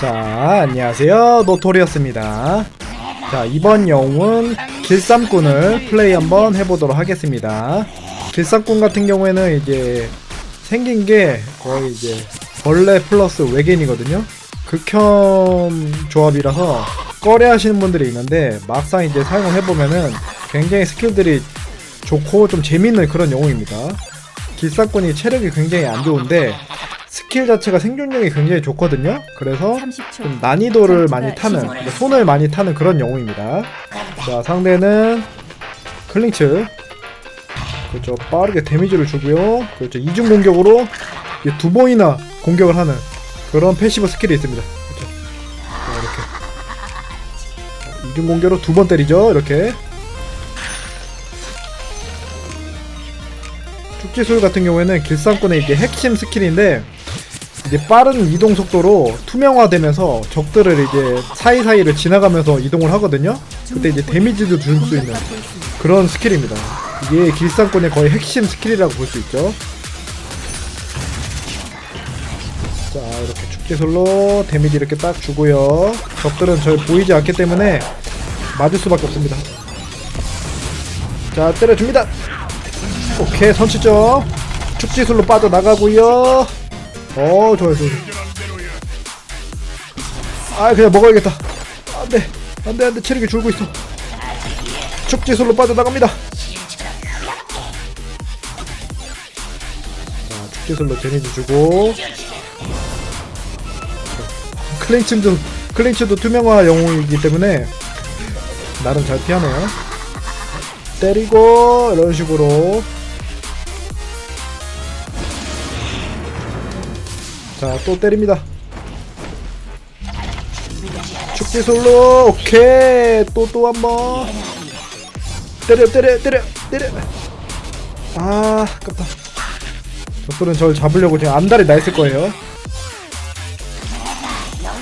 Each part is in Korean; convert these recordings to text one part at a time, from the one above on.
자, 안녕하세요. 노토리였습니다. 자, 이번 영웅은 길쌈꾼을 플레이 한번 해보도록 하겠습니다. 길쌈꾼 같은 경우에는 이제 생긴 게 거의 이제 벌레 플러스 외계인이거든요. 극혐 조합이라서 꺼려 하시는 분들이 있는데 막상 이제 사용을 해보면은 굉장히 스킬들이 좋고 좀 재밌는 그런 영웅입니다. 길쌈꾼이 체력이 굉장히 안 좋은데 스킬 자체가 생존력이 굉장히 좋거든요. 그래서 30초. 좀 난이도를 많이 타는 그러니까 손을 많이 타는 그런 영웅입니다. 자 상대는 클린츠 그렇죠 빠르게 데미지를 주고요. 그렇죠 이중 공격으로 이두 번이나 공격을 하는 그런 패시브 스킬이 있습니다. 그렇죠 자, 이렇게 자, 이중 공격으로 두 번 때리죠. 이렇게 축지술 같은 경우에는 길상권의 이게 핵심 스킬인데 이제 빠른 이동 속도로 투명화되면서 적들을 이제 사이사이를 지나가면서 이동을 하거든요. 그때 이제 데미지도 줄 수 있는. 그런 스킬입니다. 이게 길상권의 거의 핵심 스킬이라고 볼 수 있죠. 자 이렇게 축지술로 데미지 이렇게 딱 주고요. 적들은 절 보이지 않기 때문에 맞을 수밖에 없습니다. 자 때려줍니다. 오케이 선취점. 축지술로 빠져나가고요. 어 좋아요 좋아요. 아 그냥 먹어야겠다. 안돼 안돼 안돼 체력이 줄고 있어. 축지술로 빠져나갑니다. 자, 축지술로 데미지 주고 클린츠도 클린츠도 투명화 영웅이기 때문에 나름 잘 피하네요. 때리고 이런 식으로 자 또 때립니다. 축지술로 오케이. 또 또 한 번. 때려 때려 때려 때려. 아 아깝다. 적들은 저를 잡으려고 지금 안달이 나 있을 거예요.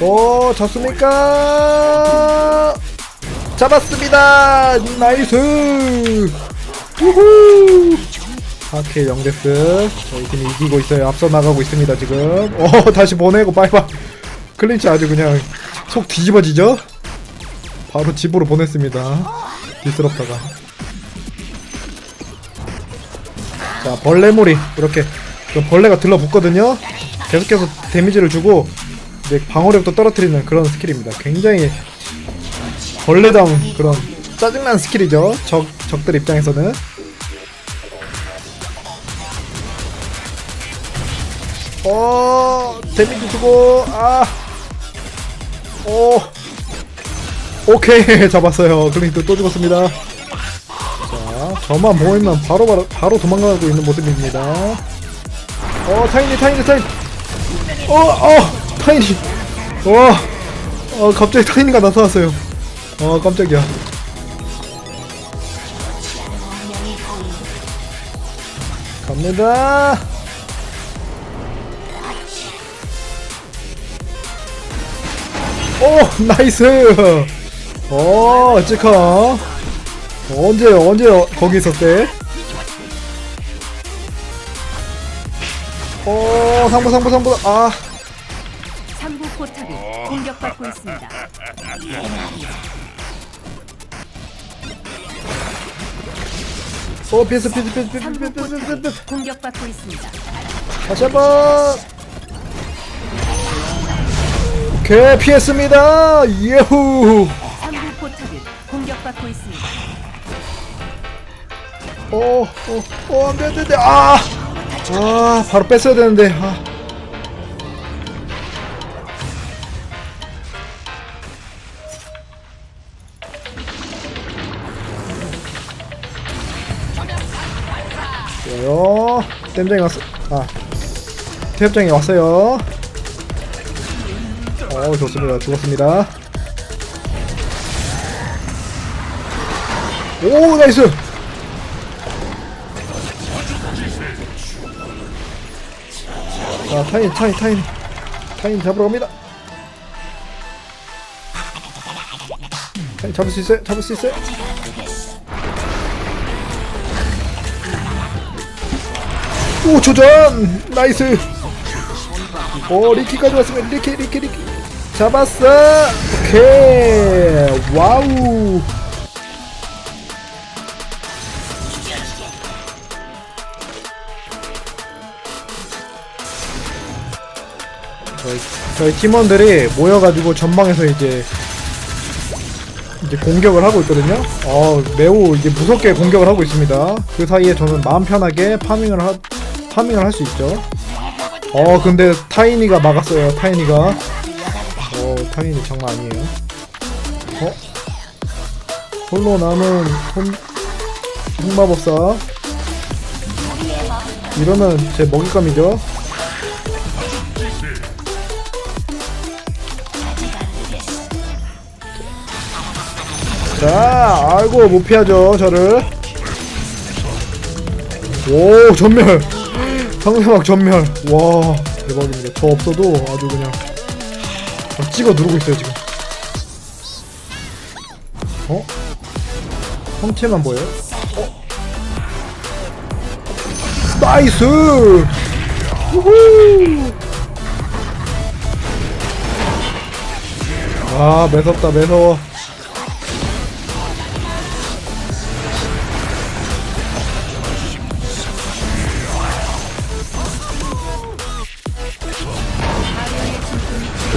오 잡습니까? 잡았습니다. 나이스. 우후 4K 영데스. 저희 팀이 이기고 있어요. 앞서 나가고 있습니다 지금. 오 다시 보내고 빠이빠이. 클린치 아주 그냥 속 뒤집어지죠? 바로 집으로 보냈습니다. 뒤스럽다가. 자 벌레몰이. 이렇게 그 벌레가 들러붙거든요. 계속해서 데미지를 주고 이제 방어력도 떨어뜨리는 그런 스킬입니다. 굉장히 벌레다운 그런 짜증난 스킬이죠. 적, 적들 입장에서는 어 데미지 주고 아. 오. 오케이 잡았어요. 클린트 또 죽었습니다. 자 저만 모이면 바로 바로 바로 도망가고 있는 모습입니다. 어 타이니 타이니 타이니. 어어 타이니. 와 어 갑자기 타이니가 나타났어요. 어 깜짝이야. 갑니다 오 나이스. 어 찌카 언제 언제 거기 있었대? 어 상부 상부 상부. 아. 3부 포탑이 공격받고 있습니다. 어 피스 피스 피스 피스 3부 피스 피스 피스 공격받고 있습니다. 다시 한번 오케이 피했습니다. 예후. 3부 포탑이 공격받고 있습니다. 어 어 어 안 돼 안 돼 안 돼 아! 아 바로 뺐어야 되는데. 아. 좋아요. 땜장이 왔어 아. 태엽장이 왔어요 어 좋습니다. 죽었습니다. 오 나이스! 자 타인 타인 타인. 타인 잡으러 갑니다. 타인 잡을 수 있어요? 잡을 수 있어요? 오 조전! 나이스! 오 리키까지 왔으면 리키 리키 리키 잡았어 오케이 와우 저희, 저희 팀원들이 모여가지고 전방에서 이제 이제 공격을 하고 있거든요. 어 매우 이제 무섭게 공격을 하고 있습니다. 그 사이에 저는 마음 편하게 파밍을 하 파밍을 할 수 있죠. 어 근데 타이니가 막았어요. 타이니가 어 타이니 장난 아니에요. 어 홀로 남은 혼 흑마법사 이러면 제 먹잇감이죠. 자, 아이고 못 피하죠 저를. 오 전멸. 상대방 전멸. 와 대박입니다. 저 없어도 아주 그냥 막 찍어 누르고 있어요 지금. 어? 형체만 보여요? 어? 나이스! 우후! 아 매섭다 매서워.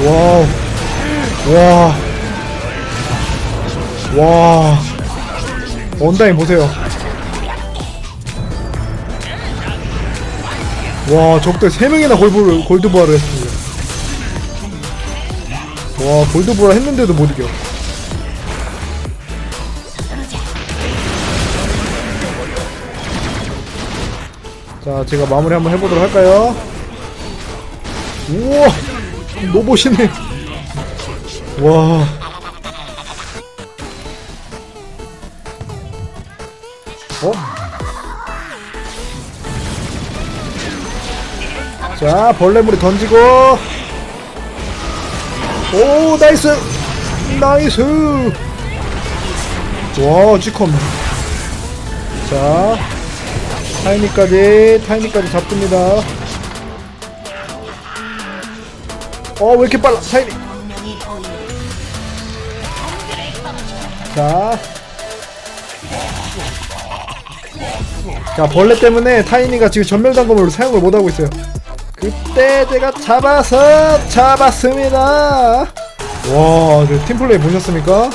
와우. 와. 와. 원다인 보세요. 와, 적들 3명이나 골드, 골드부활을 했습니다. 와, 골드부활 했는데도 못 이겨. 자, 제가 마무리 한번 해보도록 할까요? 우와! 노보시네. 와. 어? 자, 벌레물이 던지고. 오, 나이스! 나이스! 와, 찌컴. 자, 타이니까지, 타이니까지 잡습니다. 어, 왜 이렇게 빨라? 타이니. 자. 자, 벌레 때문에 타이니가 지금 전멸단검을 사용을 못하고 있어요. 그때 제가 잡아서 잡았습니다. 와, 저 팀플레이 보셨습니까?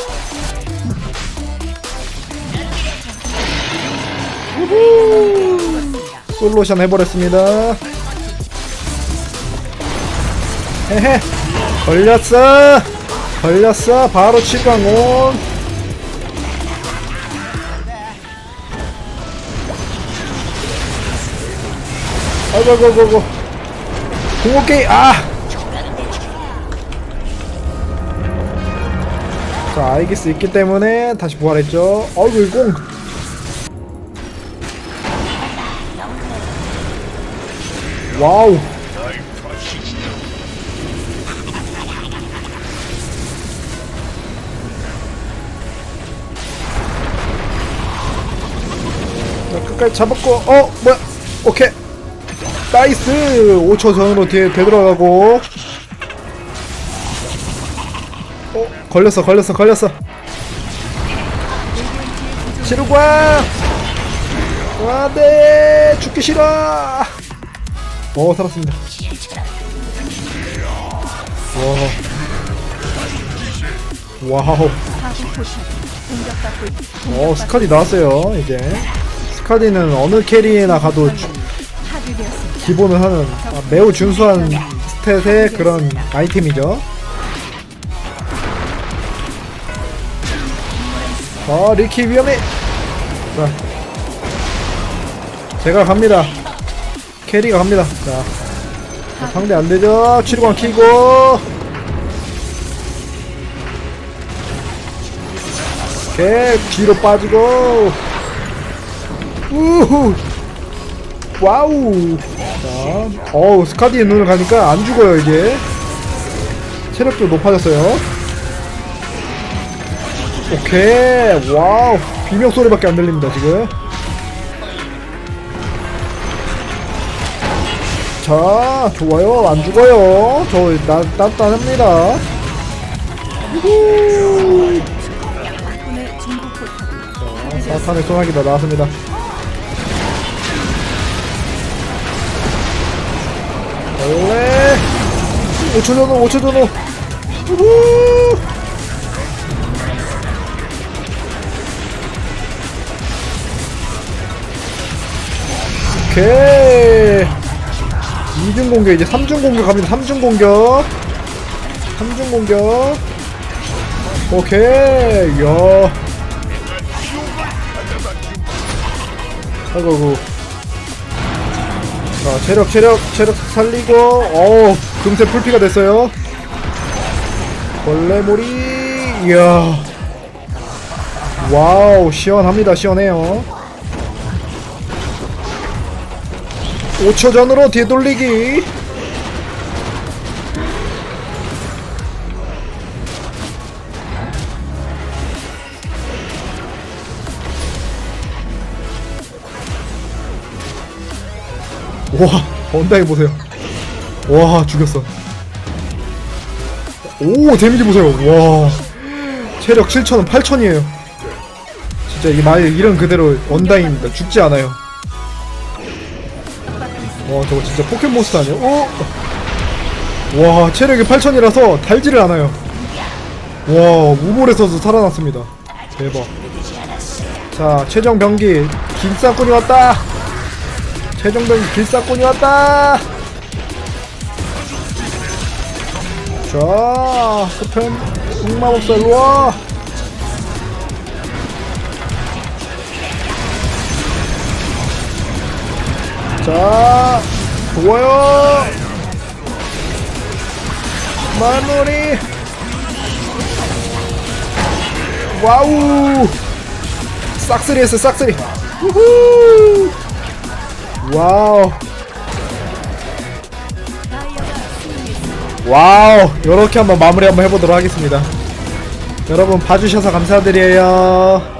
솔로션 해버렸습니다. 헤헤 걸렸어. 걸렸어. 바로 치광온 아이고고고고. 공격기 아! 자 아이기스 있기 때문에 다시 부활했죠. 어이구 이 공. 와우 자, 끝까지 잡았고 어 뭐야? 오케이. 나이스. 5초 전으로 뒤에 되돌아가고. 어 걸렸어 걸렸어 걸렸어. 치르과 안돼 죽기 싫어. 어 살았습니다. 와. 와우. 어 스카디 나왔어요 이제 스카디는 어느 캐리에나 가도 주-. 기본을 하는 아, 매우 준수한 스탯의 그런 아이템이죠. 어 리키 위험해! 자 제가 갑니다. 캐리가 갑니다. 자, 자, 상대 안 되죠? 치료관 키고! 오케이 뒤로 빠지고 우후 와우 자 어우 스카디의 눈을 가니까 안 죽어요 이게 체력도 높아졌어요 오케이 와우 비명 소리밖에 안 들립니다 지금 자, 좋아요. 안 죽어요. 저, 나, 단단합니다. 우후. 사탄의 소나기도 나왔습니다. 원래 5초 전후, 5초 전후. 우후. 오케이. 2중 공격, 이제 3중 공격 갑니다. 3중 공격. 3중 공격. 오케이. 야. 아이고, 아이고. 자, 체력, 체력, 체력 살리고, 어우, 금세 풀피가 됐어요. 벌레몰이, 이야. 와우, 시원합니다, 시원해요. 5초 전으로 뒤돌리기. 와, 언다이 보세요. 와, 죽였어. 오, 데미지 보세요. 와. 체력 7천은 8천이에요. 진짜 이게 말 이름 그대로 언다이입니다. 죽지 않아요. 와, 저거 진짜 포켓몬스터 아니야? 오! 와, 체력이 8천이라서 달지를 않아요. 와, 우물에서도 살아났습니다. 대박. 자, 최종 병기. 김싸꾼이 왔다! 최종병 길사꾼이 왔다. 자, 스팸 흑마법사 일로 와. 자, 좋아요. 마무리. 와우. 싹쓸이 했어, 싹쓸이. 우후. 와우. 와우. 요렇게 한번 마무리 한번 해보도록 하겠습니다. 여러분 봐주셔서 감사드려요